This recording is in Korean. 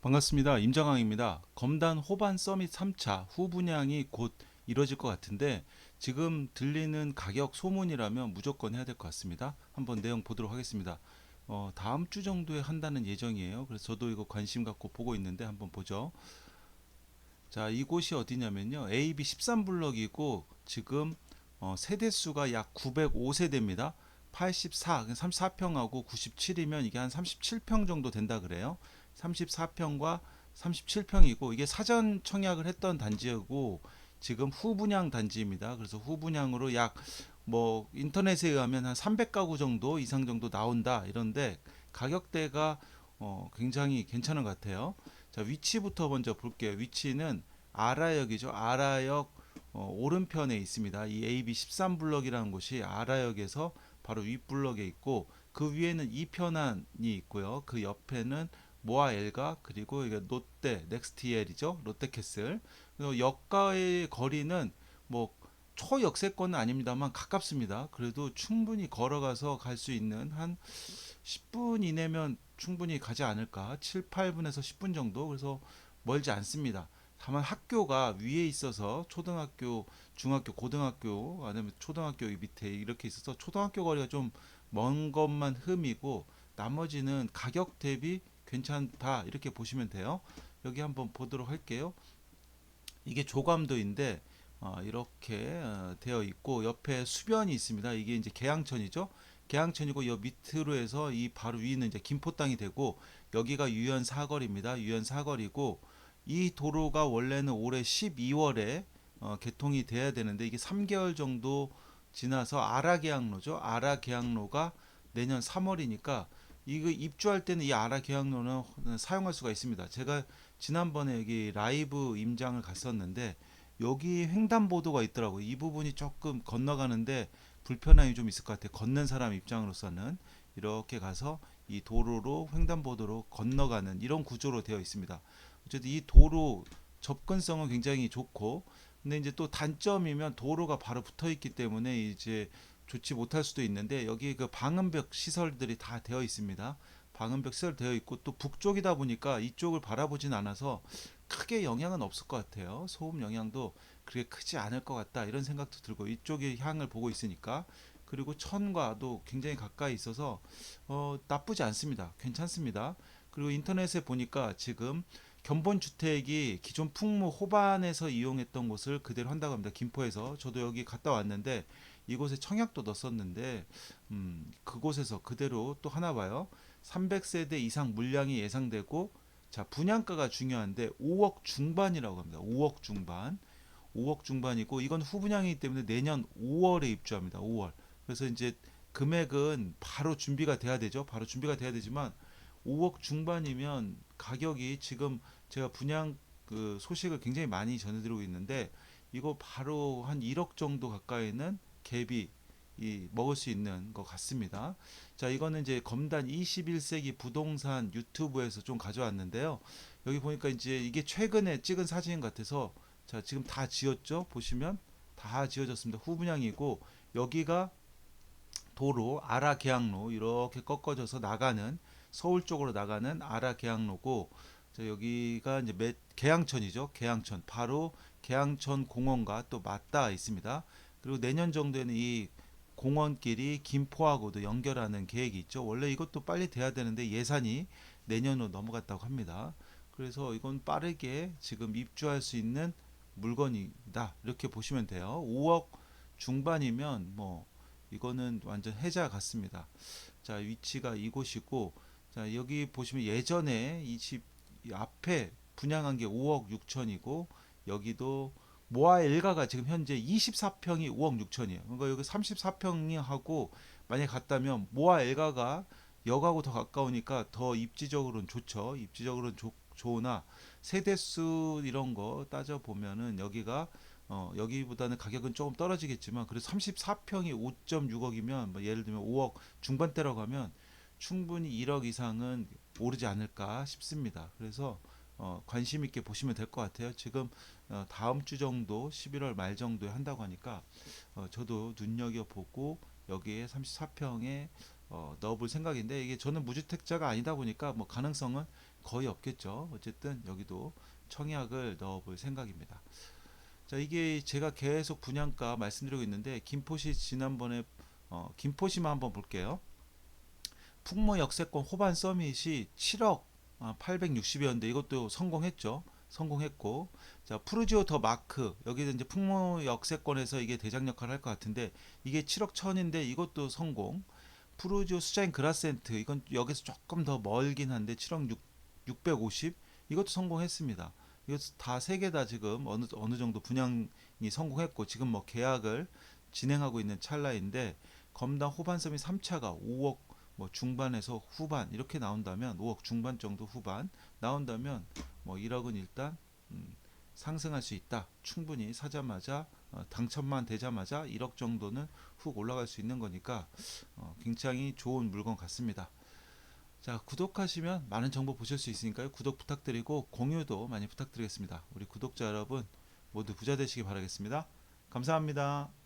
반갑습니다. 임정항입니다. 검단 호반 서밋 3차 후 분양이 곧 이뤄질 것 같은데 지금 들리는 가격 소문이라면 무조건 해야 될 것 같습니다. 한번 내용 보도록 하겠습니다. 어, 다음 주 정도에 한다는 예정이에요. 그래서 저도 이거 관심 갖고 보고 있는데 한번 보죠. 자, 이곳이 어디냐면요. AB 13블럭이고 지금 어, 세대수가 약 905세대입니다. 84, 34평하고 97이면 이게 한 37평 정도 된다 그래요. 34평과 37평이고 이게 사전 청약을 했던 단지이고 지금 후분양 단지입니다. 그래서 후분양으로 약 뭐 인터넷에 의하면 한 300가구 정도 이상 정도 나온다 이런데 가격대가 어 굉장히 괜찮은 것 같아요. 자 위치부터 먼저 볼게요. 위치는 아라역이죠. 아라역 어 오른편에 있습니다. 이 AB 13블럭이라는 곳이 아라역에서 바로 윗블럭에 있고 그 위에는 이편안이 있고요. 그 옆에는 모아 엘가 그리고 이게 롯데 넥스티엘이죠? 롯데캐슬. 그리고 역과의 거리는 뭐 초역세권은 아닙니다만 가깝습니다. 그래도 충분히 걸어가서 갈 수 있는 한 10분 이내면 충분히 가지 않을까. 7, 8분에서 10분 정도. 그래서 멀지 않습니다. 다만 학교가 위에 있어서 초등학교 중학교 고등학교 아니면 초등학교 밑에 이렇게 있어서 초등학교 거리가 좀 먼 것만 흠이고 나머지는 가격 대비 괜찮다 이렇게 보시면 돼요. 여기 한번 보도록 할게요. 이게 조감도인데 어, 이렇게 어, 되어 있고 옆에 수변이 있습니다. 이게 이제 계양천이죠. 계양천이고 여 밑으로 해서 이 바로 위는 이제 김포 땅이 되고 여기가 유연 사거리입니다. 유연 사거리고 이 도로가 원래는 올해 12월에 어, 개통이 돼야 되는데 이게 3개월 정도 지나서 아라계양로죠. 아라계양로가 내년 3월이니까 이거 입주할 때는 이 아라 계약로는 사용할 수가 있습니다. 제가 지난번에 여기 라이브 임장을 갔었는데 여기 횡단보도가 있더라고요. 이 부분이 조금 건너가는데 불편함이 좀 있을 것 같아요. 걷는 사람 입장으로서는 이렇게 가서 이 도로로 횡단보도로 건너가는 이런 구조로 되어 있습니다. 어쨌든 이 도로 접근성은 굉장히 좋고 근데 이제 또 단점이면 도로가 바로 붙어 있기 때문에 이제 좋지 못할 수도 있는데 여기 그 방음벽 시설들이 다 되어 있습니다. 방음벽 시설 되어 있고 또 북쪽이다 보니까 이쪽을 바라보진 않아서 크게 영향은 없을 것 같아요. 소음 영향도 그렇게 크지 않을 것 같다 이런 생각도 들고 이쪽에 향을 보고 있으니까 그리고 천과도 굉장히 가까이 있어서 어, 나쁘지 않습니다. 괜찮습니다. 그리고 인터넷에 보니까 지금 견본 주택이 기존 풍무 호반에서 이용했던 곳을 그대로 한다고 합니다. 김포에서 저도 여기 갔다 왔는데 이곳에 청약도 넣었었는데 음, 그곳에서 그대로 또 하나 봐요. 300세대 이상 물량이 예상되고 자 분양가가 중요한데 5억 중반이라고 합니다. 5억 중반. 5억 중반이고 이건 후분양이기 때문에 내년 5월에 입주합니다. 5월. 그래서 이제 금액은 바로 준비가 돼야 되죠. 바로 준비가 돼야 되지만 5억 중반이면 가격이 지금 제가 분양 그 소식을 굉장히 많이 전해드리고 있는데 이거 바로 한 1억 정도 가까이는 갭이 이 먹을 수 있는 것 같습니다. 자, 이거는 이제 검단 21세기 부동산 유튜브에서 좀 가져왔는데요. 여기 보니까 이제 이게 최근에 찍은 사진 같아서 자, 지금 다 지었죠? 보시면 다 지어졌습니다. 후분양이고 여기가 도로 아라 계양로 이렇게 꺾어져서 나가는 서울 쪽으로 나가는 아라 계양로고 자, 여기가 이제 매, 계양천이죠. 계양천 바로 계양천 공원과 또 맞닿아 있습니다. 그리고 내년 정도에는 이 공원끼리 김포하고도 연결하는 계획이 있죠. 원래 이것도 빨리 돼야 되는데 예산이 내년으로 넘어갔다고 합니다. 그래서 이건 빠르게 지금 입주할 수 있는 물건이다. 이렇게 보시면 돼요. 5억 중반이면 뭐 이거는 완전 해자 같습니다. 자, 위치가 이곳이고 자, 여기 보시면 예전에 이 집 앞에 분양한 게 5억 6천이고 여기도 모아 엘가가 지금 현재 24평이 5억 6천이에요. 그러니까 여기 34평이 하고 만약에 갔다면 모아 엘가가 역하고 더 가까우니까 더 입지적으로는 좋죠. 입지적으로는 좋, 좋으나 세대수 이런 거 따져 보면은 여기가 어, 여기보다는 가격은 조금 떨어지겠지만 그래서 34평이 5.6억이면 뭐 예를 들면 5억 중반대라고 하면 충분히 1억 이상은 오르지 않을까 싶습니다. 그래서 어, 관심 있게 보시면 될 것 같아요. 지금 어, 다음 주 정도 11월 말 정도에 한다고 하니까 어, 저도 눈여겨 보고 여기에 34평에 어, 넣어볼 생각인데 이게 저는 무주택자가 아니다 보니까 뭐 가능성은 거의 없겠죠. 어쨌든 여기도 청약을 넣어볼 생각입니다. 자, 이게 제가 계속 분양가 말씀드리고 있는데 김포시 지난번에 어, 김포시만 한번 볼게요. 풍모 역세권 호반 서밋이 7억 860이었는데 이것도 성공했죠. 성공했고. 자 푸르지오 더 마크. 여기는 이제 풍모 역세권에서 이게 대장 역할을 할 것 같은데 이게 7억 천인데 이것도 성공. 푸르지오 수자인 그라센트. 이건 여기서 조금 더 멀긴 한데 7억 6, 650 이것도 성공했습니다. 이거 다세 개 다 지금 어느 어느 정도 분양이 성공했고 지금 뭐 계약을 진행하고 있는 찰나인데 검단 호반섬이 3차가 5억 뭐 중반에서 후반 이렇게 나온다면 5억 중반 정도 후반 나온다면 뭐 1억은 일단 음, 상승할 수 있다. 충분히 사자마자 어, 당첨만 되자마자 1억 정도는 훅 올라갈 수 있는 거니까 어, 굉장히 좋은 물건 같습니다. 자 구독하시면 많은 정보 보실 수 있으니까요. 구독 부탁드리고 공유도 많이 부탁드리겠습니다. 우리 구독자 여러분 모두 부자 되시기 바라겠습니다. 감사합니다.